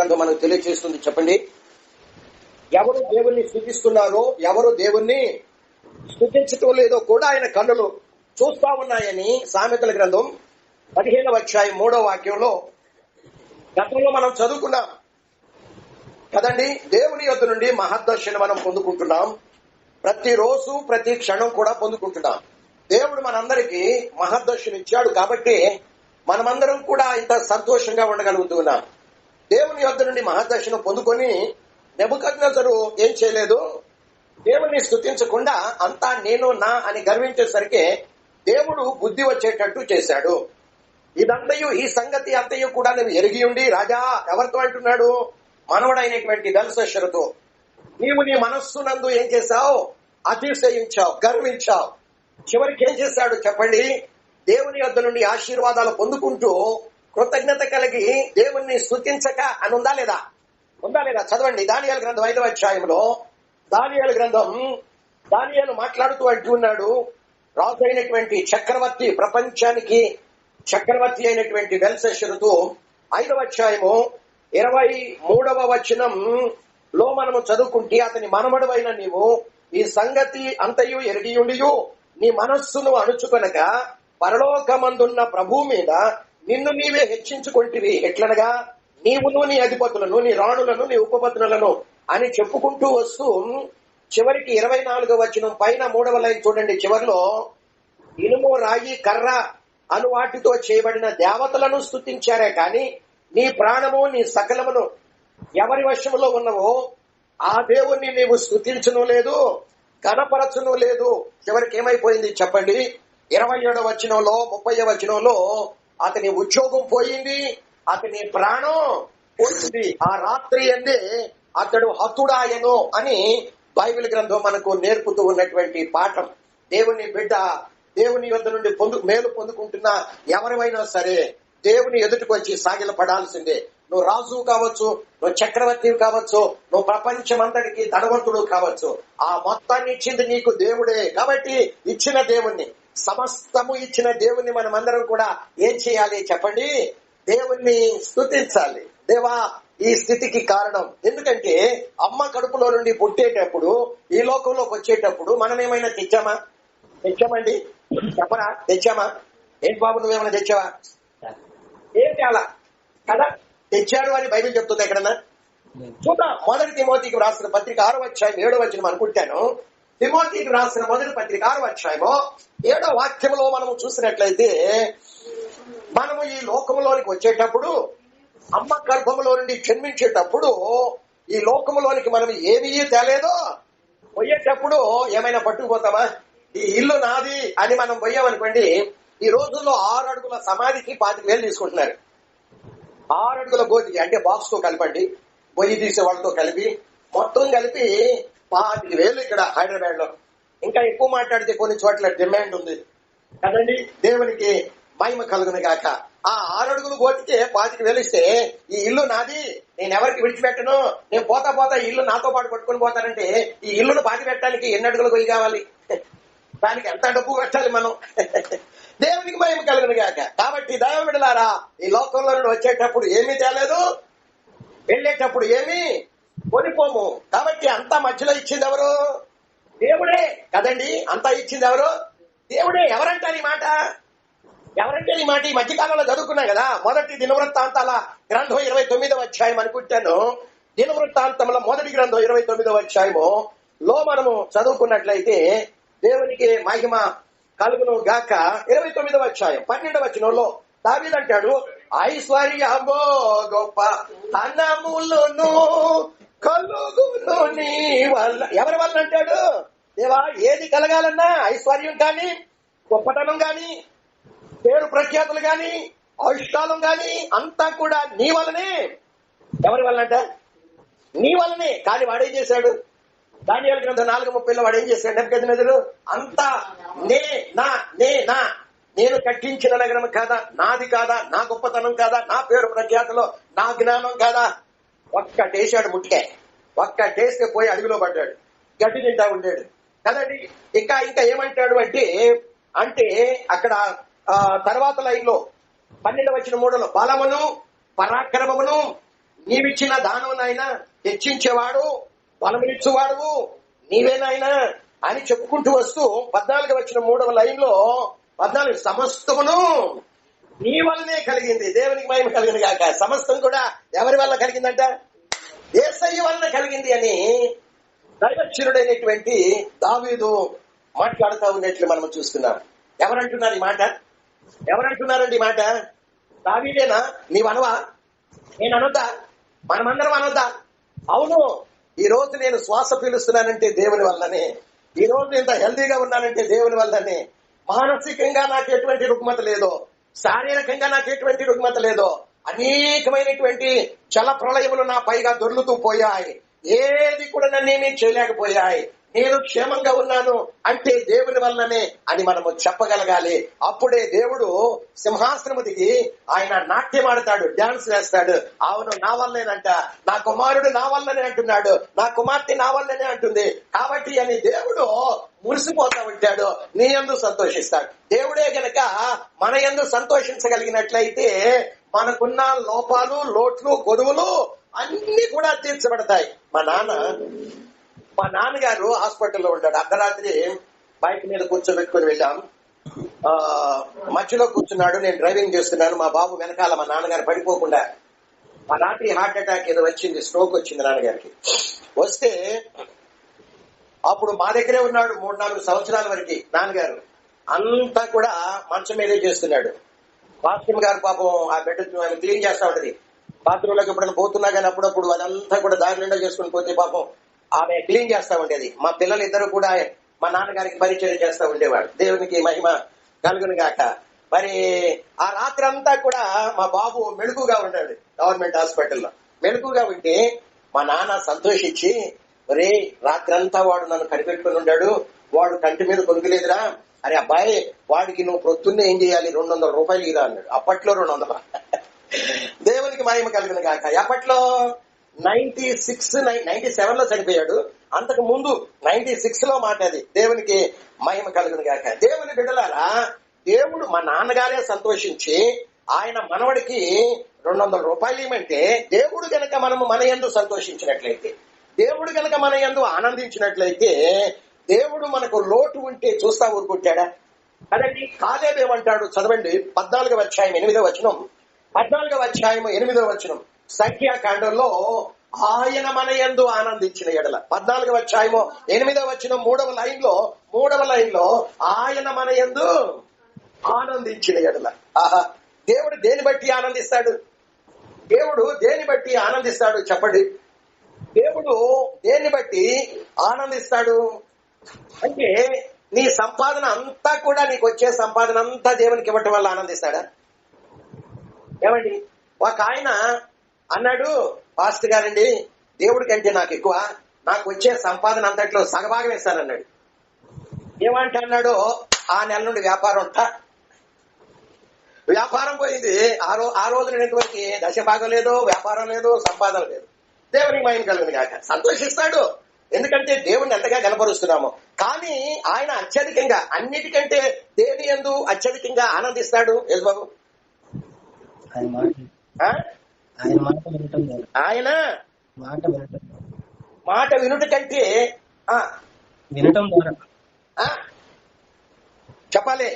గ్రంథం మనకు తెలియజేస్తుంది చెప్పండి. ఎవరు దేవుణ్ణి స్థుతిస్తున్నారో ఎవరు దేవుణ్ణి స్థుతించటం లేదో కూడా ఆయన కన్నులు చూస్తా ఉన్నాయని సామెతల గ్రంథం పదిహేనవ అధ్యాయం మూడో వాక్యంలో గతంలో మనం చదువుకున్నాం. కదండి? దేవుని యొద్ నుండి మహద్దర్శనం మనం పొందుకుంటున్నాం. ప్రతిరోజు ప్రతి క్షణం కూడా పొందుకుంటున్నాం. దేవుడు మనందరికీ మహద్దర్శనం ఇచ్చాడు కాబట్టి మనమందరం కూడా ఇంత సంతోషంగా ఉండగలుగుతున్నాం దేవుని యొద్ద నుండి మహదర్శనం పొందుకొని నెబుకద్నజరు ఏం చేయలేదు? దేవుని స్థుతించకుండా అంతా నేను నా అని గర్వించేసరికి దేవుడు బుద్ధి వచ్చేటట్టు చేశాడు. ఇదంతయు ఈ సంగతి అంతయు కూడా నువ్వు ఎరిగి ఉండి రాజా ఎవరితో అంటున్నాడు? మనవడైనటువంటి దళసశరతో నీవు నీ మనస్సునందు ఏం చేశావు? అతిశయించావు గర్వించావు. చివరికి ఏం చేశాడు చెప్పండి? దేవుని యొద్ద నుండి ఆశీర్వాదాలు పొందుకుంటూ కృతజ్ఞత కలిగి దేవుణ్ణి స్థుతించక అని ఉందా లేదా? ఉందా లేదా? చదవండి. దానియాల గ్రంథం ఐదవ అధ్యాయంలో దానియాల గ్రంథం దానియాలు మాట్లాడుతూ అంటున్నాడు రాజు అయినటువంటి చక్రవర్తి ప్రపంచానికి చక్రవర్తి అయినటువంటి వెల్సెషరుతో ఐదవ అధ్యాయము ఇరవై మూడవ వచనం లో మనము చదువుకుంటే అతని మనమడవైన నీవు ఈ సంగతి అంతయు ఎరిగియుండియు నీ మనస్సును అణుచుకొనక పరలోకమందున్న ప్రభు మీద నిన్ను నీవే హెచ్చించుకుంటివి. ఎట్లనగా నీవును నీ అధిపతులను నీ రాణులను నీ ఉపపత్నులను అని చెప్పుకుంటూ వస్తూ చివరికి ఇరవై నాలుగో వచ్చిన పైన మూడవ లైన్ చూడండి. చివరిలో ఇనుము రాయి కర్ర అను వాటితో చేయబడిన దేవతలను స్థుతించారే కాని నీ ప్రాణము నీ సకలమును ఎవరి వశములో ఉన్నవో ఆ దేవుణ్ణి నీవు స్థుతించను లేదు కనపరచును లేదు. చివరికి ఏమైపోయింది చెప్పండి. ఇరవై ఏడవ వచనంలో ముప్పై వచనంలో అతని ఉద్యోగం పోయింది అతని ప్రాణం పోయింది. ఆ రాత్రి అందే అతడు హతుడాయను అని బైబిల్ గ్రంథం మనకు నేర్పుతూ ఉన్నటువంటి పాఠం. దేవుని బిడ్డ దేవుని యొద్ నుండి పొందు మేలు పొందుకుంటున్న ఎవరివైనా సరే దేవుని ఎదుటికి వచ్చి సాగిల పడాల్సిందే. నువ్వు రాజు కావచ్చు నువ్వు చక్రవర్తి కావచ్చు నువ్వు ప్రపంచం అంతటికి ధనవంతుడు కావచ్చు. ఆ మొత్తాన్ని ఇచ్చింది నీకు దేవుడే కాబట్టి ఇచ్చిన దేవుణ్ణి. సమస్తము ఇచ్చిన దేవుణ్ణి మనమందరం కూడా ఏం చేయాలి చెప్పండి? దేవుణ్ణి స్తుతించాలి. దేవా ఈ స్థితికి కారణం. ఎందుకంటే అమ్మ కడుపులో నుండి పుట్టేటప్పుడు ఈ లోకంలోకి వచ్చేటప్పుడు మనం ఏమైనా తెచ్చామా? తెచ్చామండి. చెప్పరా తెచ్చామా? ఏంటి బాబు నువ్వేమైనా తెచ్చావా? ఏం తేలా కదా? తెచ్చాడు అని బైబిల్ చెప్తుంది ఎక్కడన్నా? చూద్దాం. మొదటి తిమోతికి రాసిన పత్రిక ఆరో అధ్యాయం ఏడో వచ్చిన అనుకుంటాను. తిమోతికి రాసిన మొదటి పత్రిక ఆరో అధ్యాయము ఏడో వాక్యంలో మనము చూసినట్లయితే మనము ఈ లోకంలోనికి వచ్చేటప్పుడు అమ్మ గర్భములో నుండి జన్మించేటప్పుడు ఈ లోకంలోనికి మనం ఏమీ తేలేదో పోయేటప్పుడు ఏమైనా పట్టుకుపోతామా? ఈ ఇల్లు నాది అని మనం పోయామనుకోండి ఈ రోజుల్లో ఆరు అడుగుల సమాధికి పాతిక వేలు తీసుకుంటున్నారు. ఆరు అడుగుల గోతికి అంటే బాక్స్తో కలపండి పొయ్యి తీసే వాళ్ళతో కలిపి మొత్తం కలిపి పాతిక వేలు ఇక్కడ హైదరాబాద్లో ఇంకా ఎక్కువ మాట్లాడితే కొన్ని చోట్ల డిమాండ్ ఉంది. కదండి? దేవునికి మహిమ కలుగును గాక. ఆ ఆరడుగులు కోటికే పాతికి పాతిక ఈ ఇల్లు నాది. నేను ఎవరికి విడిచిపెట్టను? నేను పోతా పోతా ఈ ఇల్లు నాతో పాటు పట్టుకొని పోతానంటే ఈ ఇల్లును పాతి పెట్టడానికి ఎన్ని అడుగులు పోయి కావాలి? దానికి ఎంత డబ్బు పెట్టాలి మనం? దేవునికి మహిమ కలుగును గాక. కాబట్టి దైవ విడలారా ఈ లోకంలో నుండి వచ్చేటప్పుడు ఏమీ తేలేదు. వెళ్ళేటప్పుడు ఏమీ కొనిపోము. కాబట్టి అంతా మధ్యలో ఇచ్చింది ఎవరు? దేవుడే. కదండి? అంతా ఇచ్చింది ఎవరు? దేవుడే. ఎవరంటారు ఈ మాట? ఎవరంటే ఈ మాట? ఈ మధ్యకాలంలో చదువుకున్నాం కదా. మొదటి దినవృత్తాంతాల గ్రంథం ఇరవై తొమ్మిదవ అధ్యాయం అనుకుంటాను. దినవృత్తాంతంలో మొదటి గ్రంథం ఇరవై తొమ్మిదవ అధ్యాయము. లో మనము చదువుకున్నట్లయితే దేవునికి మహిమ కలుగును గాక. ఇరవై తొమ్మిదవ అధ్యాయం పన్నెండవ వచనంలో దావీదంటాడు ఐశ్వర్యమో గొప్ప ధనములను కలుగును నీ వల్ల ఎవరి వల్ల అంటాడు? దేవా ఏది కలగాలన్నా ఐశ్వర్యం కానీ గొప్పతనం గాని పేరు ప్రఖ్యాతులు గాని ఆయుష్కాలం గాని అంతా కూడా నీ వల్లనే. ఎవరి వల్లంట నీ వల్లనే. కానీ వాడేం చేశాడు? దాని గ్రంథం నాలుగు ముప్పైలో వాడు ఏం చేశాడు? నెబ్బెదినెదురు అంతా నే నా నే నా. నేను కట్టించిన నగరం కాదా? నాది కాదా? నా గొప్పతనం కాదా? నా పేరు ప్రఖ్యాతలో నా జ్ఞానం కాదా? ఒక్కటేశాడు ముట్టికాయ ఒక్కటేస్తే పోయి అడుగులో పడ్డాడు. గడ్డి నిండా ఉండాడు. కదండి? ఇంకా ఇంకా ఏమంటాడు అంటే అంటే అక్కడ తర్వాత లైన్లో పన్నెండు వచ్చిన మూడులో బలమును పరాక్రమమును నీవిచ్చిన దానం నాయన హెచ్చించేవాడు బలమిచ్చువాడు నీవేనాయనా అని చెప్పుకుంటూ వస్తూ పద్నాలుగు వచ్చిన మూడవ లైన్లో పద్నాలుగు సమస్తమును నీ వల్లనే కలిగింది దేవునికి మహిమ కలిగింది కాక. సమస్తం కూడా ఎవరి వల్ల కలిగిందంట? ఏసయ్య వలన కలిగింది అని దైవక్షరుడైనటువంటి దావీదు మాట్లాడుతూ ఉన్నట్లు మనం చూస్తున్నాం. ఎవరంటున్నారు ఈ మాట? ఎవరంటున్నారండి ఈ మాట? దావీదేనా? నీవు అనవా? నేను అనొద్దా? మనమందరం అనొద్దా? అవును ఈ రోజు నేను శ్వాస పీలుస్తున్నానంటే దేవుని వల్లనే. ఈ రోజు ఇంత హెల్దీగా ఉన్నానంటే దేవుని వల్లనే. మానసికంగా నాకు ఎటువంటి రుగ్మత లేదో శారీరకంగా నాకు ఎటువంటి రుగ్మత లేదో అనేకమైనటువంటి జల ప్రళయములు నా పైగా దొర్లుతూ పోయాయి. ఏది కూడా నన్నేమీ చేయలేకపోయాయి. నేను క్షేమంగా ఉన్నాను అంటే దేవుని వల్లనే అని మనము చెప్పగలగాలి. అప్పుడే దేవుడు సింహాసనము దిగి ఆయన నాట్యం ఆడతాడు డాన్స్ వేస్తాడు. అవును నా వల్లేనంట నా కుమారుడు నా వల్లనే అంటున్నాడు. నా కుమార్తె నా వల్లనే అంటుంది. కాబట్టి అని దేవుడు మురిసిపోతా ఉంటాడు నీ ఎందు సంతోషిస్తాడు. దేవుడే గనక మన ఎందు సంతోషించగలిగినట్లయితే మనకున్న లోపాలు లోట్లు కొదువులు అన్ని కూడా తీర్చబడతాయి. మా నాన్న మా నాన్నగారు హాస్పిటల్లో ఉంటాడు. అర్ధరాత్రి బైక్ మీద కూర్చోబెట్టుకుని వెళ్ళాం. ఆ మధ్యలో కూర్చున్నాడు. నేను డ్రైవింగ్ చేస్తున్నాను. మా బాబు వెనకాల మా నాన్నగారు పడిపోకుండా ఆ రాత్రి హార్ట్ అటాక్ ఏదో వచ్చింది. స్ట్రోక్ వచ్చింది నాన్నగారికి. వస్తే అప్పుడు మా దగ్గరే ఉన్నాడు మూడు నాలుగు సంవత్సరాల వరకు నాన్నగారు. అంతా కూడా మంచం మీదే చేస్తున్నాడు. బాత్రూమ్ గారు పాపం ఆ బెడ్ క్లీన్ చేస్తా ఉంటది. బాత్రూమ్లోకి ఎప్పుడైనా పోతున్నా కానీ అప్పుడప్పుడు అదంతా కూడా దారి నిండా చేసుకుని పోతే పాపం ఆమె క్లీన్ చేస్తా ఉండేది. మా పిల్లలు ఇద్దరు కూడా మా నాన్నగారికి పరిచయం చేస్తూ ఉండేవాడు దేవునికి మహిమ కలుగును గాక. మరి ఆ రాత్రి అంతా కూడా మా బాబు మెలుకుగా ఉన్నాడు గవర్నమెంట్ హాస్పిటల్లో. మెలుకుగా ఉంటే మా నాన్న సంతోషించి ఒరే రాత్రంతా వాడు నన్ను కనిపెట్టుకుని ఉన్నాడు వాడు కంటి మీద కొనుగలేదురా అరే అబ్బాయి వాడికి నువ్వు ప్రొద్దున్నే ఏం చేయాలి? రెండు వందల రూపాయలు ఇరా అన్నాడు. అప్పట్లో రెండు వందల దేవునికి మహిమ కలిగిన కాక అప్పట్లో నైన్టీ సిక్స్ నైన్టీ సెవెన్లో చనిపోయాడు. అంతకు ముందు నైన్టీ సిక్స్లో మాట అది దేవునికి మహిమ కలుగును గాక. దేవుని బిడ్డలారా దేవుడు మా నాన్నగారే సంతోషించి ఆయన మనవడికి రెండు వందల రూపాయలు ఇవ్వమంటే దేవుడు గనక మనము మన ఎందు సంతోషించినట్లయితే దేవుడు గనక మన ఎందు ఆనందించినట్లయితే దేవుడు మనకు లోటు ఉంటే చూస్తా ఊరుకుంటాడా? అదండి కాదేమేమంటాడు చదవండి పద్నాలుగవ అధ్యాయం ఎనిమిదవ వచనం. పద్నాలుగవ అధ్యాయం ఎనిమిదవ వచనం. సంఖ్యాకాండంలో ఆయన మన యందు ఆనందించిన ఎడల. పద్నాలుగవ అధ్యాయము ఎనిమిదవ వచ్చిన మూడవ లైన్లో మూడవ లైన్లో ఆయన మన యందు ఆనందించిన ఎడల. ఆహా దేవుడు దేని బట్టి ఆనందిస్తాడు? దేవుడు దేని బట్టి ఆనందిస్తాడు చెప్పండి? దేవుడు దేన్ని బట్టి ఆనందిస్తాడు? అంటే నీ సంపాదన అంతా కూడా నీకు వచ్చే సంపాదన అంతా దేవునికి ఇవ్వటం వల్ల ఆనందిస్తాడా? ఏమండి? ఒక ఆయన అన్నాడు పాస్టర్ గారండి దేవుడి కంటే నాకు ఎక్కువ. నాకు వచ్చే సంపాదన అంతట్లో సగభాగం ఇస్తానన్నాడు ఏమంటే అన్నాడు ఆ నెల నుండి వ్యాపారం ఉంటా వ్యాపారం పోయింది. ఆ రో ఆ రోజు దశ భాగం లేదు వ్యాపారం లేదు సంపాదన లేదు. దేవునికి మహిమ కలిగింది కాక సంతోషిస్తాడు. ఎందుకంటే దేవుని ఎంతగా కనపరుస్తున్నాము కానీ ఆయన అత్యధికంగా అన్నిటికంటే దేని ఎందు అత్యధికంగా ఆనందిస్తాడు? యేసు బాబు. ఆయన మాట వినటం ఆయన మాట వినటం మాట వినుట కంటే ఆ, వినటం ద్వారా ఆ, చెప్పాలి.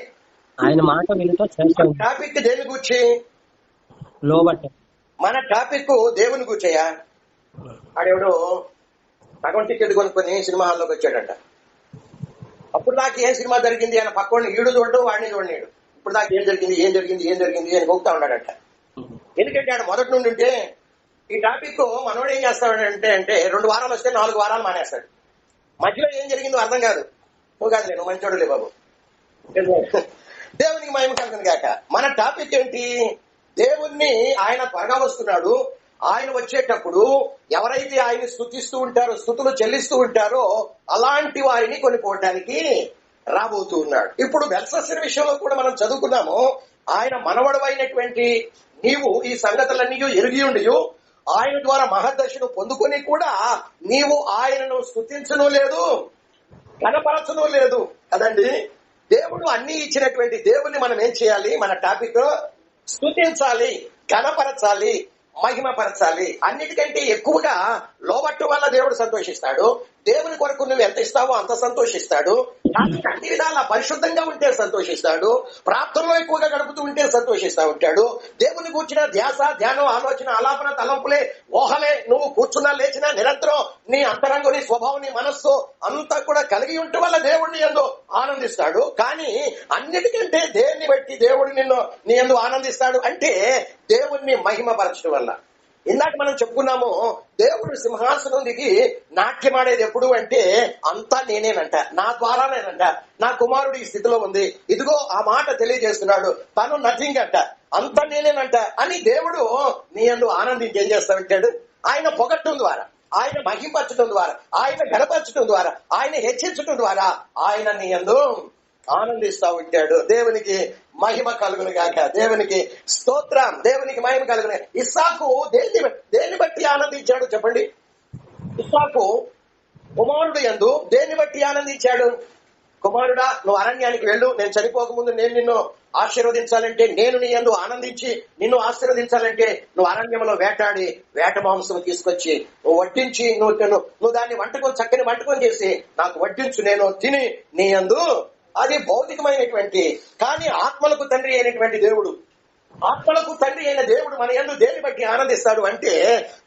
ఆయన మాట వినటం చేస్తాం టాపిక్ దేని గురించి? లోబట్ట మన టాపిక్ దేవుని కూర్చోయా ఆడెవడు సగం టికెట్ కొనుక్కొని సినిమా హాల్లోకి వచ్చాడంట. అప్పుడు దాకా ఏం సినిమా జరిగింది ఆయన పక్కవాడిని ఈడు చూడడు వాడిని చూడలేడు ఇప్పుడు దాకా ఏం జరిగింది ఏం జరిగింది ఏం జరిగింది అని గోగుతా ఉన్నాడట. ఎందుకంటే ఆడ మొదటి నుండి ఉంటే ఈ టాపిక్ మనోడు ఏం చేస్తాడంటే అంటే రెండు వారాలు వస్తే నాలుగు వారాలు మానేస్తాడు. మధ్యలో ఏం జరిగిందో అర్థం కాదు. నువ్వు కాదు నేను మంచోడులే బాబు. దేవునికి మహిమ కలుగుతుంది కాక మన టాపిక్ ఏంటి? దేవుణ్ణి ఆయన త్వరగా వస్తున్నాడు. ఆయన వచ్చేటప్పుడు ఎవరైతే ఆయన స్థుతిస్తూ ఉంటారో స్థుతులు చెల్లిస్తూ ఉంటారో అలాంటి వారిని కొనుక్కోవటానికి రాబోతూ ఉన్నాడు. ఇప్పుడు బెల్సస్సిన విషయంలో కూడా మనం చదువుకున్నాము. ఆయన మనవడు అయినటువంటి నీవు ఈ సంగతులన్నీ ఎరిగి ఉండి ఆయన ద్వారా మహదర్శను పొందుకొని కూడా నీవు ఆయనను స్థుతించను లేదు కనపరచను లేదు. కదండి? దేవుడు అన్ని ఇచ్చినటువంటి దేవుణ్ణి మనం ఏం చేయాలి? మన టాపిక్ స్థుతించాలి కనపరచాలి మహిమపరచాలి. అన్నిటికంటే ఎక్కువగా లోబట్టు వల్ల దేవుడు సంతోషిస్తాడు. దేవుని కొరకు నువ్వు ఎంత ఇస్తావో అంత సంతోషిస్తాడు. అన్ని విధాలా పరిశుద్ధంగా ఉంటే సంతోషిస్తాడు. ప్రాప్తంలో ఎక్కువగా గడుపుతూ ఉంటే సంతోషిస్తా ఉంటాడు. దేవుని కూర్చిన ధ్యాస ధ్యానం ఆలోచన ఆలాపన తలంపులే ఓహలే నువ్వు కూర్చున్నా లేచినా నిరంతరం నీ అంతరంగు నీ స్వభావం నీ మనస్సు అంతా కూడా కలిగి ఉంటే వల్ల దేవుడిని ఎందు ఆనందిస్తాడు. కానీ అన్నిటికంటే దేన్ని బట్టి దేవుడు నిన్ను నీ ఎందు ఆనందిస్తాడు అంటే దేవుణ్ణి మహిమపరచడం వల్ల. ఇందాక మనం చెప్పుకున్నాము దేవుడు సింహాసనం దిగి నాట్యమాడేది ఎప్పుడు అంటే అంతా నేనేనంట నా ద్వారానేనంట నా కుమారుడు ఈ స్థితిలో ఉంది ఇదిగో ఆ మాట తెలియజేస్తున్నాడు తను నథింగ్ అంట అంతా నేనేనంట అని దేవుడు నీ అందు ఆనందించి ఏం చేస్తా ఆయన పొగట్టం ద్వారా ఆయన మహింపరచడం ద్వారా ఆయన గడపరచడం ద్వారా ఆయన హెచ్చించడం ద్వారా ఆయన నీ అందు ఆనందిస్తా ఉంటాడు దేవునికి మహిమ కలుగును గాక. దేవునికి స్తోత్రం దేవునికి మహిమ కలుగును. ఇస్సాకు దేన్ని దేన్ని బట్టి ఆనందించాడు చెప్పండి? ఇస్సాకు కుమారుడు ఎందు దేన్ని బట్టి ఆనందించాడు? కుమారుడా నువ్వు అరణ్యానికి వెళ్ళు. నేను చనిపోకముందు నేను నిన్ను ఆశీర్వదించాలంటే నేను నీ యందు ఆనందించి నిన్ను ఆశీర్వదించాలంటే నువ్వు అరణ్యంలో వేటాడి వేట మాంసం తీసుకొచ్చి నువ్వు వడ్డించి నువ్వు నువ్వు దాన్ని వంటకొని చక్కని వంటకొని చేసి నాకు వడ్డించు నేను తిని నీ యందు అది భౌతికమైనటువంటి కానీ ఆత్మలకు తండ్రి అయినటువంటి దేవుడు. ఆత్మలకు తండ్రి అయిన దేవుడు మన ఎందు దేని బట్టి ఆనందిస్తాడు అంటే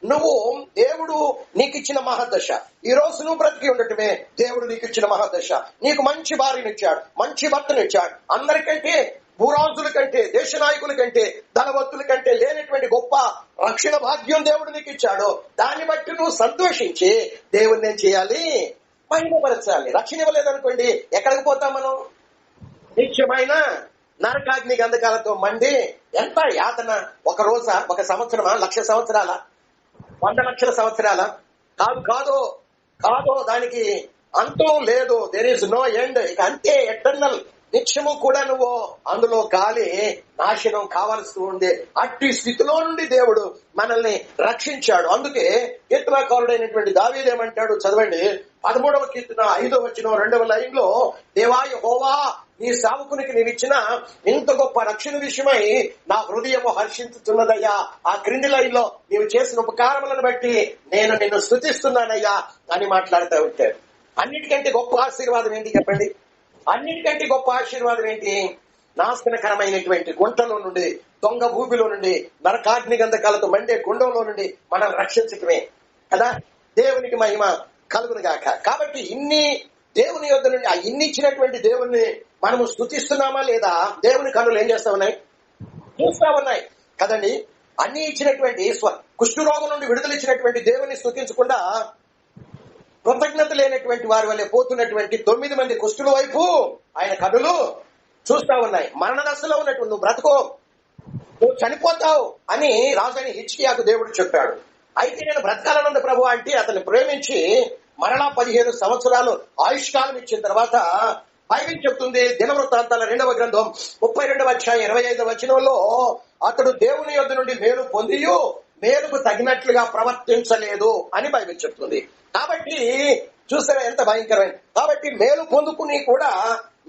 నువ్వు దేవుడు నీకు ఇచ్చిన మహాదశ ఈ రోజు నువ్వు బ్రతికి ఉండటమే దేవుడు నీకు ఇచ్చిన మహాదశ నీకు మంచి భార్యనిచ్చాడు మంచి భర్తనిచ్చాడు. అందరికంటే భూరాజుల కంటే దేశ నాయకుల కంటే ధనవంతుల కంటే లేనటువంటి గొప్ప రక్షణ భాగ్యం దేవుడు నీకు ఇచ్చాడు దాన్ని బట్టి నువ్వు సంతోషించి దేవుడిని ఏం చేయాలి? మహిమపరచాలి రక్షణ ఇవ్వలేదనుకోండి ఎక్కడికి పోతాం మనం? నిత్యమైన నరకాగ్ని గంధకాలతో మండి ఎంత యాతన. ఒక రోజా ఒక సంవత్సరమా లక్ష సంవత్సరాల? వంద లక్షల సంవత్సరాల? కాదు కాదు కాదు దానికి అంతం లేదు. దెర్ ఇస్ నో ఎండ్ ఇక అంతే ఎటర్నల్ నిత్యము కూడా నువ్వు అందులో గాలి నాశనం కావాల్సి ఉంది. అట్టి స్థితిలో నుండి దేవుడు మనల్ని రక్షించాడు. అందుకే కీర్తనాకారుడైనటువంటి దావీదేమంటాడు చదవండి. పదమూడవ కీర్తన ఐదో వచ్చిన రెండవ లైన్లో దేవాయ హోవా నీ సావుకునికి నీవిచ్చిన ఇంత గొప్ప రక్షణ విషయమై నా హృదయము హర్షించుతున్నదయ్యా. ఆ క్రింది లైన్లో నీవు చేసిన ఉపకారములను బట్టి నేను నిన్ను స్థుతిస్తున్నానయ్యా అని మాట్లాడుతూ ఉంటాడు అన్నిటికంటే గొప్ప ఆశీర్వాదం ఏంటి చెప్పండి? అన్నిటికంటే గొప్ప ఆశీర్వాదం ఏంటి? నాశనకరమైనటువంటి గుంటలో నుండి దొంగ భూమిలో నుండి నరకాగ్ని గంధకాలతో మండే గుండంలో నుండి మనం రక్షించటమే. కదా? దేవునికి మహిమ. కలుగునుగాక. కాబట్టి ఇన్ని దేవుని యొద్ నుండి ఆ ఇన్ని ఇచ్చినటువంటి దేవుణ్ణి మనము స్థుతిస్తున్నామా లేదా? దేవుని కన్నులు ఏం చేస్తా ఉన్నాయి చూస్తా ఉన్నాయి కదండి? అన్ని ఇచ్చినటువంటి స్వ కుష్ఠరోగం నుండి విడుదల ఇచ్చినటువంటి దేవుని స్థుతించకుండా కృతజ్ఞత లేనటువంటి వారి వల్లే పోతున్నటువంటి తొమ్మిది మంది కుష్ఠుల వైపు ఆయన కనులు చూస్తా ఉన్నాయి మరణ దశలో ఉన్నటువంటి నువ్వు బ్రతుకో నువ్వు చనిపోతావు అని రాజైన హిచ్కియాకు దేవుడు చెప్పాడు. అయితే నేను బ్రతకాలనుంది ప్రభు అంటే అతన్ని ప్రేమించి మరలా పదిహేను సంవత్సరాలు ఆయుష్కాలం ఇచ్చిన తర్వాత బైబిల్ చెప్తుంది దినవృత్తాంతాల రెండవ గ్రంథం ముప్పై రెండవ అధ్యాయం ఇరవై ఐదవ వచనంలో అతడు దేవుని యొద్ నుండి మేలు పొందియు మేలుకు తగినట్లుగా ప్రవర్తించలేదు అని బైబిల్ చెప్తుంది. కాబట్టి చూసారా ఎంత భయంకరమైన. కాబట్టి మేలు పొందుకుని కూడా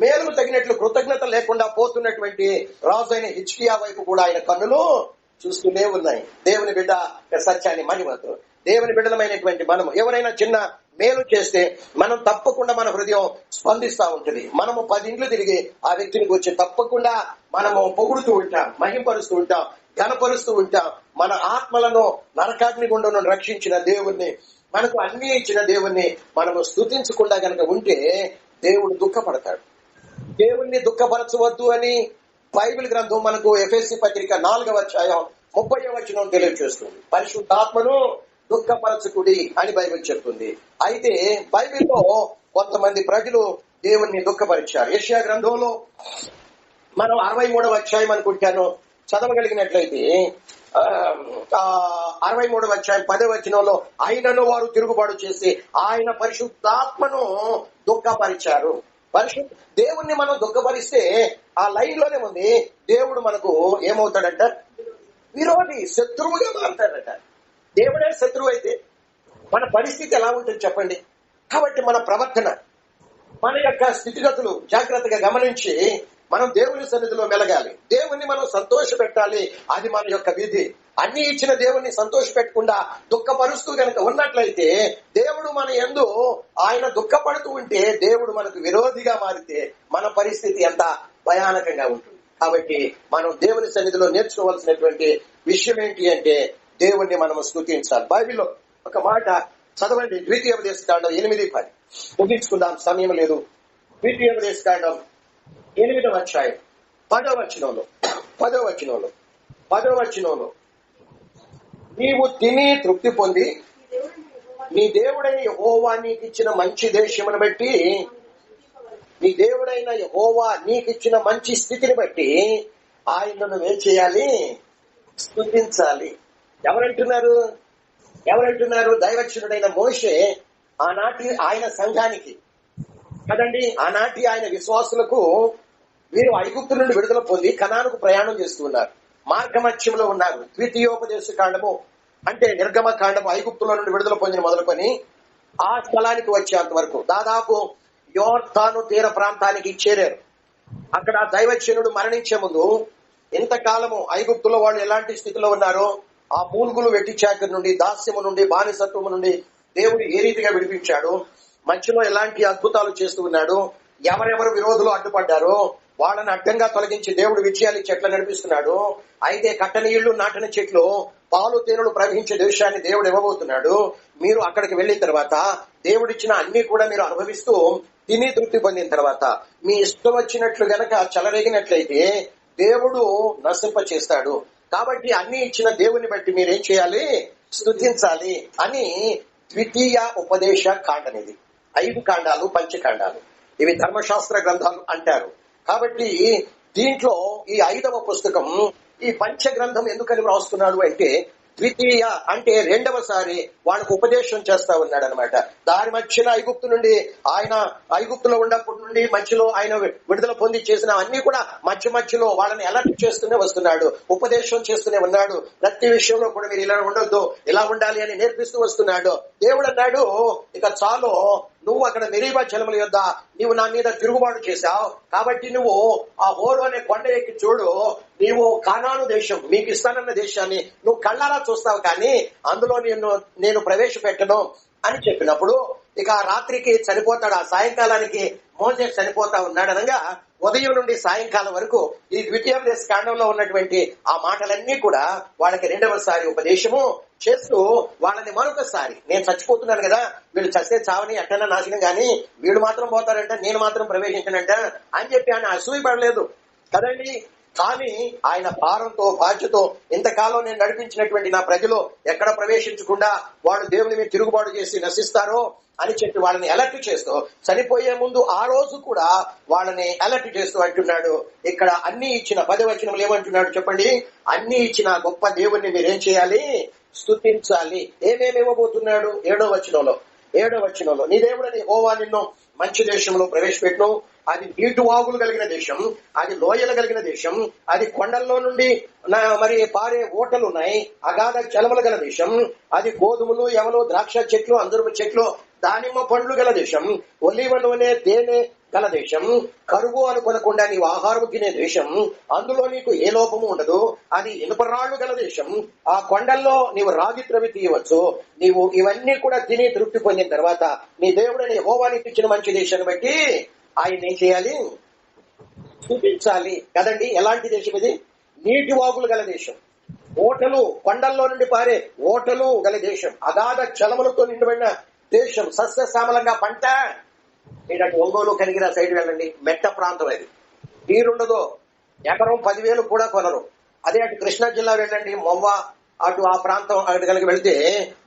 మేలుకు తగినట్లు కృతజ్ఞత లేకుండా పోతున్నటువంటి రాజు అయిన హిచ్కియా వైపు కూడా ఆయన కన్నులు చూస్తూనే ఉన్నాయి. దేవుని బిడ్డ సత్యాన్ని మహిమతో దేవుని బిడ్డలమైనటువంటి మనం ఎవరైనా చిన్న మేలు చేస్తే మనం తప్పకుండా మన హృదయం స్పందిస్తా ఉంటుంది. మనము పది ఇండ్లు తిరిగి ఆ వ్యక్తిని గురించి తప్పకుండా మనము పొగుడుతూ ఉంటాం మహింపరుస్తూ ఉంటాం ఘనపరుస్తూ ఉంటాం. మన ఆత్మలను నరకాగ్ని గుండా రక్షించిన దేవుణ్ణి మనకు అన్ని ఇచ్చిన దేవుణ్ణి మనము స్థుతించకుండా గనక ఉంటే దేవుడు దుఃఖపడతాడు. దేవుణ్ణి దుఃఖపరచవద్దు అని బైబిల్ గ్రంథం మనకు ఎఫ్ఎస్సి పత్రిక నాలుగవ అధ్యాయం ముప్పై వచనం తెలియజేస్తుంది పరిశుద్ధాత్మను దుఃఖపరచుకుడి అని బైబిల్ చెప్తుంది. అయితే బైబిల్లో కొంతమంది ప్రజలు దేవుణ్ణి దుఃఖపరిచారు. ఏషియా గ్రంథంలో మనం అరవై మూడవ అధ్యాయం అనుకుంటాను. చదవగలిగినట్లయితే ఆ, అరవై మూడవ అధ్యాయం పదవ వచనంలో ఆయనను వారు తిరుగుబాటు చేసి ఆయన పరిశుద్ధాత్మను దుఃఖపరిచారు. పరిశుద్ధ దేవుణ్ణి మనం దుఃఖపరిస్తే ఆ లైన్లోనే ఉంది. దేవుడు మనకు ఏమవుతాడంట? విరోధి శత్రువుగా మారుతాడట. దేవుడే శత్రువు అయితే మన పరిస్థితి ఎలా ఉంటుంది చెప్పండి? కాబట్టి మన ప్రవర్తన మన యొక్క స్థితిగతులు జాగ్రత్తగా గమనించి మనం దేవుని సన్నిధిలో మెలగాలి. దేవుణ్ణి మనం సంతోష పెట్టాలి అది మన యొక్క విధి. అన్ని ఇచ్చిన దేవుణ్ణి సంతోష పెట్టకుండా దుఃఖపరుస్తూ గనక ఉన్నట్లయితే దేవుడు మన ఎందు ఆయన దుఃఖపడుతూ ఉంటే దేవుడు మనకు విరోధిగా మారితే మన పరిస్థితి ఎంత భయానకంగా ఉంటుంది. కాబట్టి మనం దేవుని సన్నిధిలో నేర్చుకోవాల్సినటువంటి విషయం ఏంటి అంటే దేవుణ్ణి మనం స్థుతించాలి బైబిల్లో ఒక మాట చదవండి. ద్వితీయోపదేశ కాండం ఎనిమిది పది. ముగించుకుందాం. సమయం లేదు. ద్వితీయోపదేశ కాండం ఎనిమిదవ అధ్యాయం. పదవ పదవచనంలో పదవచనంలో పదవ నీవు తిని తృప్తి పొంది నీ దేవుడైన యహోవా నీకు ఇచ్చిన మంచి దేశమును బట్టి నీ దేవుడైన యహోవా నీకు ఇచ్చిన మంచి స్థితిని బట్టి ఆయనను ఏం చేయాలి? స్థుతించాలి. ఎవరంటున్నారు? ఎవరంటున్నారు? దైవక్షణుడైన మోషే ఆనాటి ఆయన సంఘానికి. కదండి ఆనాటి ఆయన విశ్వాసులకు వీరు ఐగుప్తు నుండి విడుదల పొంది కణానికి ప్రయాణం చేస్తూ ఉన్నారు మార్గమత్యంలో ఉన్నారు. ద్వితీయోపదేశ కాండము అంటే నిర్గమ కాండము ఐగుప్తుల నుండి విడుదల పొందిన మొదలుకొని ఆ స్థలానికి వచ్చేంత వరకు. దాదాపు యోర్ధాను తీర ప్రాంతానికి చేరారు. అక్కడ దైవచనుడు మరణించే ముందు ఇంతకాలము ఐగుప్తులో వాళ్ళు ఎలాంటి స్థితిలో ఉన్నారో ఆ మూల్గులు వెట్టిచాకరి నుండి దాస్యము నుండి బానిసత్వము నుండి దేవుడు ఏ రీతిగా విడిపించాడు మధ్యలో ఎలాంటి అద్భుతాలు చేస్తూ ఉన్నాడు ఎవరెవరు విరోధులు అడ్డుపడ్డారో వాళ్ళని అడ్డంగా తొలగించి దేవుడు విజయాలు చెట్లు నడిపిస్తున్నాడు. అయితే కట్టనీళ్ళు ఇళ్ళు చెట్లు పాలు తేనెలు ప్రవహించే దేశాన్ని దేవుడు ఇవ్వబోతున్నాడు. మీరు అక్కడికి వెళ్ళిన తర్వాత దేవుడిచ్చిన అన్ని కూడా మీరు అనుభవిస్తూ తిని తృప్తి పొందిన తర్వాత మీ ఇష్టం వచ్చినట్లు గనక చెలరేగినట్లయితే దేవుడు నశింప చేస్తాడు కాబట్టి అన్ని ఇచ్చిన దేవుని బట్టి మీరేం చేయాలి? స్థుతించాలి అని ద్వితీయ ఉపదేశ కాండనిది. ఐదు కాండాలు పంచకాండాలు. ఇవి ధర్మశాస్త్ర గ్రంథాలు అంటారు. కాబట్టి దీంట్లో ఈ ఐదవ పుస్తకం ఈ పంచ గ్రంథం ఎందుకని రాస్తున్నాడు అంటే ద్వితీయ అంటే రెండవసారి వాళ్ళకు ఉపదేశం చేస్తా ఉన్నాడు అనమాట దాని మధ్యన ఐగుప్తు నుండి ఆయన ఐగుప్తులో ఉన్నప్పటి నుండి మధ్యలో ఆయన విడుదల పొంది చేసిన అన్ని కూడా మధ్య మధ్యలో వాళ్ళని అలర్ట్ చేస్తూనే వస్తున్నాడు ఉపదేశం చేస్తూనే ఉన్నాడు. ప్రతి విషయంలో కూడా మీరు ఇలా ఉండొద్దు ఇలా ఉండాలి అని నేర్పిస్తూ వస్తున్నాడు. దేవుడు అన్నాడు ఇక చాలు నువ్వు అక్కడ మెరీబా జలముల యొద్ద నీవు నా మీద తిరుగుబాటు చేశావు. కాబట్టి నువ్వు ఆ హోరు అనే కొండ ఎక్కి చూడు. నీవు కానాను దేశం మీకు ఇస్తానన్న దేశాన్ని నువ్వు కళ్ళారా చూస్తావు కానీ అందులో నేను నేను ప్రవేశపెట్టను అని చెప్పినప్పుడు ఇక రాత్రికి చనిపోతాడు. ఆ సాయంకాలానికి మోసే చనిపోతా ఉన్నాడనగా ఉదయం నుండి సాయంకాలం వరకు ఈ ద్వితీయోపదేశ కాండంలో ఉన్నటువంటి ఆ మాటలన్నీ కూడా వాళ్ళకి రెండవసారి ఉపదేశము చేస్తూ వాళ్ళని మరొకసారి నేను చచ్చిపోతున్నాను కదా వీళ్ళు చస్తే చావని ఎట్టన్నా నాశనం గాని వీళ్ళు మాత్రం పోతారంట నేను మాత్రం ప్రవేశించనంట అని చెప్పి ఆయన అసూయపడలేదు. కదండి? కానీ ఆయన భారంతో బాధ్యతో ఇంతకాలం నేను నడిపించినటువంటి నా ప్రజలు ఎక్కడ ప్రవేశించకుండా వాళ్ళు దేవుని మీద తిరుగుబాటు చేసి నశిస్తారో అని చెప్పి వాళ్ళని అలర్ట్ చేస్తూ చనిపోయే ముందు ఆ రోజు కూడా వాళ్ళని అలర్ట్ చేస్తూ అంటున్నాడు. ఇక్కడ అన్ని ఇచ్చిన పదవచనములు ఏమంటున్నాడు చెప్పండి? అన్ని ఇచ్చిన గొప్ప దేవుణ్ణి మీరేం చేయాలి? స్థుతించాలి ఏమేమి ఇవ్వబోతున్నాడు? ఏడో వచనంలో. ఏడో వచనంలో. నీ దేవుడని ఓవా నిన్ను మంచి దేశంలో ప్రవేశపెట్టును అది నీటి వాగులు కలిగిన దేశం అది లోయలు కలిగిన దేశం అది కొండల్లో నుండి నా- మరి పారే ఓటలు ఉన్నాయి అగాధ చలమలు గల దేశం అది గోధుమలు ఎవలు ద్రాక్ష చెట్లు అందరు చెట్లు దానిమ్మ పండ్లు గల దేశం ఒలివ నూనె తేనె గల దేశం కరువు అనుకొనకుండా నీవు ఆహారం తినే దేశం అందులో నీకు ఏ లోపము ఉండదు అది ఇనుపరాళ్ళు గల దేశం ఆ కొండల్లో నీవు రాగి త్రవి తీయవచ్చు నీవు ఇవన్నీ కూడా తిని తృప్తి పొందిన తర్వాత నీ దేవుడని హోవానికి ఇచ్చిన మంచి దేశాన్ని బట్టి ఆయన ఏం చేయాలి? చూపించాలి. కదండి ఎలాంటి దేశం ఇది? నీటి వాగులు గల దేశం. ఓటలు కొండల్లో నుండి పారే ఓటలు గల దేశం. అగాధ చలములతో నిండిపోయిన దేశం. సస్యశ్యామలంగా పంట. మీరు ఒంగోలు కలిగిన సైడ్ వెళ్ళండి. మెట్ట ప్రాంతం అది. నీరుండదు ఎకరం పదివేలు కూడా కొనరు. అదే అటు కృష్ణా జిల్లా వెళ్ళండి మొవ్వ అటు ఆ ప్రాంతం అటు కలిగి వెళ్తే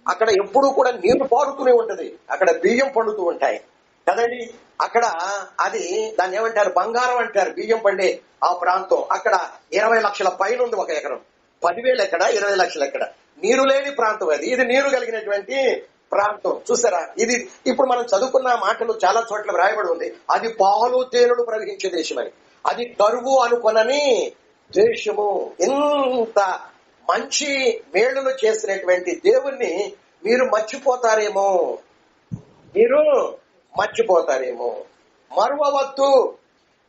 అక్కడ ఎప్పుడూ కూడా నీరు పారుతూనే ఉంటది. అక్కడ బియ్యం పండుతూ ఉంటాయి. కదండి? అక్కడ అది దాన్ని ఏమంటారు? బంగారం అంటారు బియ్యం పండే ఆ ప్రాంతం. అక్కడ ఇరవై లక్షల పైన ఉంది ఒక ఎకరం. పదివేలు ఎక్కడ? ఇరవై లక్షలు ఎక్కడ? నీరు లేని ప్రాంతం అది. ఇది నీరు కలిగినటువంటి ప్రాంతం. చూసారా? ఇది ఇప్పుడు మనం చదువుకున్న మాటలు చాలా చోట్ల వ్రాయబడి ఉంది. అది పాలు తేనెలు ప్రవహించే దేశం అని అది కరువు అనుకొనని దేశము ఎంత మంచి మేళ్ళను చేసినటువంటి దేవుణ్ణి మీరు మర్చిపోతారేమో? మీరు మర్చిపోతారేమో. మరువవద్దు.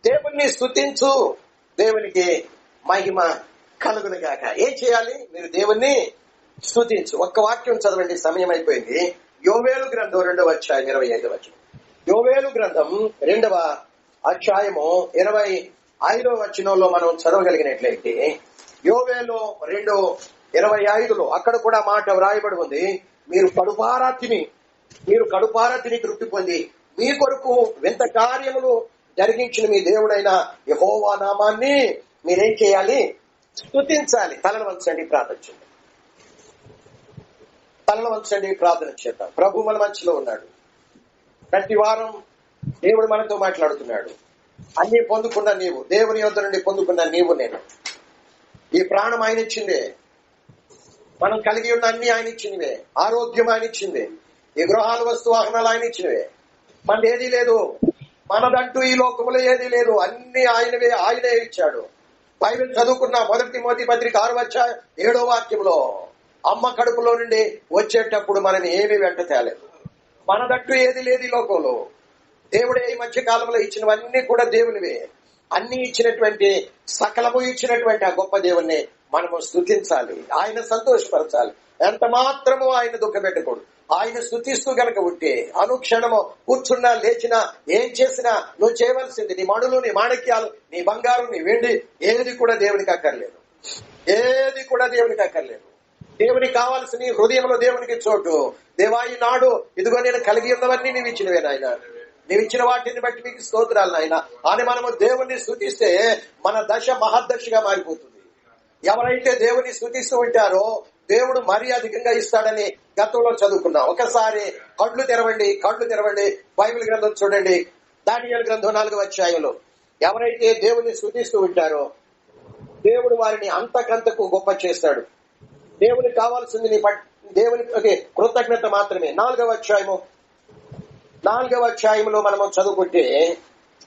దేవుణ్ణి స్తుతించు. దేవునికి మహిమ కలుగును గాక. ఏం చేయాలి? మీరు దేవుణ్ణి స్థుతించు ఒక్క వాక్యం చదవండి సమయం అయిపోయింది. యోవేలు గ్రంథం రెండవ అధ్యాయం ఇరవై ఐదవ వచనం. యోవేలు గ్రంథం రెండవ అధ్యాయము ఇరవై ఐదవ వచనంలో మనం చదవగలిగినట్లయితే యోవేలు రెండు ఇరవై ఐదులో అక్కడ కూడా మాట వ్రాయబడి ఉంది. మీరు కడుపారా తిని మీరు కడుపారా తిని తృప్తి పొంది మీ కొరకు వింత కార్యములు జరిగించిన మీ దేవుడైన యహోవా నామాన్ని మీరేం చేయాలి? స్థుతించాలి తలను వంచండి ప్రార్థన చేయండి. తలను వంచండి ప్రార్థన చేద్దాం. ప్రభు మన మంచిలో ఉన్నాడు. ప్రతి వారం దేవుడు మనతో మాట్లాడుతున్నాడు. అన్ని పొందుకున్న నీవు దేవుని యొద్ నుండి పొందుకున్న నీవు నేను. ఈ ప్రాణం ఆయన ఇచ్చిందే. మనం కలిగి ఉన్న అన్ని ఆయన ఇచ్చినవే. ఆరోగ్యం ఆయన ఇచ్చింది. ఈ గృహాలు వస్తు వాహనాలు ఆయన ఇచ్చినవే. మన ఏదీ లేదు. మనదంటూ ఈ లోకములో ఏదీ లేదు. అన్ని ఆయనవే ఆయనే ఇచ్చాడు. బైబిల్ చదువుకున్న మొదటి మోదీ పత్రిక ఆరు వచ్చ ఏడో వాక్యంలో అమ్మ కడుపులో నుండి వచ్చేటప్పుడు మనం ఏమీ వెంట తేలేదు. మనదంటూ ఏది లేదు ఈ లోకంలో. దేవుడే ఈ మధ్య కాలంలో ఇచ్చినవన్నీ కూడా దేవునివే. అన్ని ఇచ్చినటువంటి సకలము ఇచ్చినటువంటి ఆ గొప్ప దేవుణ్ణి మనము స్థుతించాలి ఆయన సంతోషపరచాలి. ఎంత మాత్రము ఆయన దుఃఖపెట్టకూడదు. ఆయన స్థుతిస్తూ గనక ఉంటే అనుక్షణము కూర్చున్నా లేచినా ఏం చేసినా నువ్వు చేయవలసింది నీ మణులు నీ మాణిక్యాలు నీ బంగారు నీ వెండి ఏది కూడా దేవునికి అక్కర్లేదు. ఏది కూడా దేవునికి అక్కర్లేదు. దేవునికి కావాల్సిన నీ హృదయంలో దేవునికి చోటు. దేవా నాడు ఇదిగో నేను కలిగి ఉన్నవన్నీ నీవు ఇచ్చినవే నాయన. నీవు ఇచ్చిన వాటిని బట్టి మీకు స్తోత్రాలు నాయన. అని మనము దేవుణ్ణి స్థుతిస్తే మన దశ మహద్దశగా మారిపోతుంది. ఎవరైతే దేవుని స్థుతిస్తూ ఉంటారో దేవుడు మరీ అధికంగా ఇస్తాడని గతంలో చదువుకున్నాం. ఒకసారి కళ్ళు తెరవండి కళ్ళు తెరవండి. బైబిల్ గ్రంథం చూడండి. దానియల్ గ్రంథం నాలుగు అధ్యాయంలో. ఎవరైతే దేవుని శుద్ధిస్తూ ఉంటారో దేవుడు వారిని అంతకంతకు గొప్ప చేస్తాడు. దేవునికి కావాల్సింది నీ దేవునికి కృతజ్ఞత మాత్రమే. నాలుగవ అధ్యాయము. నాలుగవ అధ్యాయంలో మనము చదువుకుంటే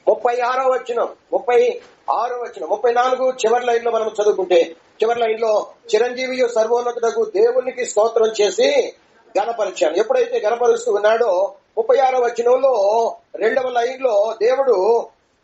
ముప్పై ఆరో వచనం ముప్పై ఆరో వచనం ముప్పై నాలుగు చివరి లైన్లో మనం చదువుకుంటే చివరి ఇంట్లో చిరంజీవి సర్వోన్నతుడకు దేవునికి స్తోత్రం చేసి గణపరిచాను ఎప్పుడైతే గణపరుస్తూ ఉన్నాడో ముప్పై ఆరో వచనంలో రెండవ లైన్లో దేవుడు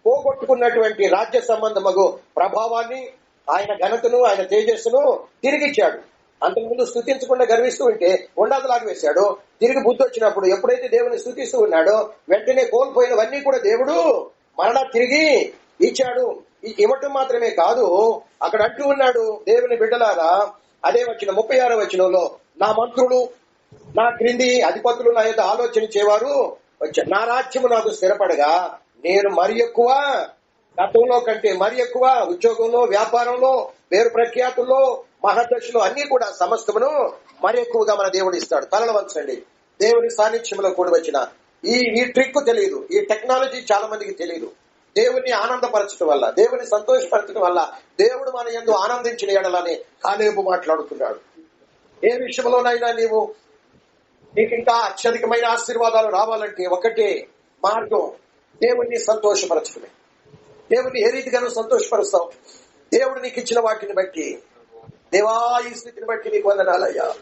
పోగొట్టుకున్నటువంటి రాజ్య సంబంధమగు ప్రభావాన్ని ఆయన ఘనతను ఆయన తేజస్సును తిరిగిచ్చాడు. అంతకుముందు స్థుతించకుండా గర్విస్తూ ఉంటే ఉండదలాగా వేశాడు. తిరిగి బుద్ధి వచ్చినప్పుడు ఎప్పుడైతే దేవుని స్థుతిస్తూ ఉన్నాడో వెంటనే కోల్పోయినవన్నీ కూడా దేవుడు మరలా తిరిగి ఇచ్చాడు. ఇవ్వటం మాత్రమే కాదు అక్కడ అంటూ ఉన్నాడు దేవుని బిడ్డలారా. అదే వచ్చిన ముప్పై ఆరో వచనంలో నా మంత్రులు నా క్రింది అధిపతులు నా యొక్క ఆలోచన చేవారు. వచ్చారు నా రాజ్యము నాకు స్థిరపడగా నేను మరి ఎక్కువ గతంలో కంటే మరి ఎక్కువ ఉద్యోగంలో వ్యాపారంలో పేరు ప్రఖ్యాతుల్లో మహదశలో అన్ని కూడా సమస్తమును మరి ఎక్కువగా మన దేవుడు ఇస్తాడు. తలలు వంచండి. దేవుని సాన్నిధ్యంలో కూడి వచ్చిన ఈ ఈ ట్రిక్ తెలియదు. ఈ టెక్నాలజీ చాలా మందికి తెలియదు. దేవుణ్ణి ఆనందపరచడం వల్ల దేవుని సంతోషపరచడం వల్ల దేవుడు మన ఎందు ఆనందించిన ఎడలని కాలేబు మాట్లాడుతున్నాడు. ఏ విషయంలోనైనా నీవు నీకు ఇంకా అత్యధికమైన ఆశీర్వాదాలు రావాలంటే ఒకటే మార్గం దేవుణ్ణి సంతోషపరచడమే దేవుణ్ణి ఏ రీతిగా సంతోషపరుస్తావు? దేవుడు నీకు ఇచ్చిన వాటిని బట్టి. దేవా ఈ స్థితిని బట్టి నీకు వందనాలయ్యా.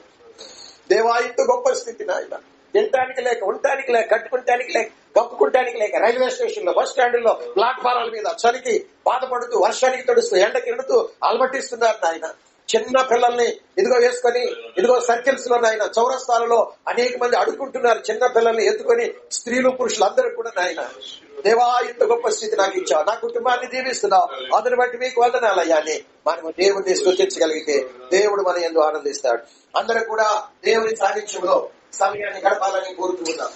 దేవా ఇంత గొప్ప స్థితి నాయన. తినటానికి లేక ఉండటానికి లేక కట్టుకుంటానికి లేక కప్పుకుంటానికి లేక రైల్వే స్టేషన్లో బస్ స్టాండ్లో ప్లాట్ఫారాల మీద చలికి బాధపడుతూ వర్షానికి తడుస్తూ ఎండకి ఎండుతూ అలమటిస్తున్నారు నాయన. చిన్న పిల్లల్ని ఇదిగో వేసుకొని ఇదిగో సర్కిల్స్లో నాయన చౌరస్తాలలో అనేక మంది అడుగుంటున్నారు చిన్న పిల్లల్ని ఎత్తుకొని స్త్రీలు పురుషులు అందరూ కూడా నాయన దేవా ఇంత గొప్ప స్థితి నాకు ఇచ్చావు. నా కుటుంబాన్ని దీవిస్తున్నావు. అందుని బట్టి మీకు వందనాలయ్యా అని మనము దేవుడిని సృష్టించగలిగితే దేవుడు మన ఎందు ఆనందిస్తాడు. అందరూ కూడా దేవుని సాహిత్యంలో సమయాన్ని గడపాలని కోరుతున్నాం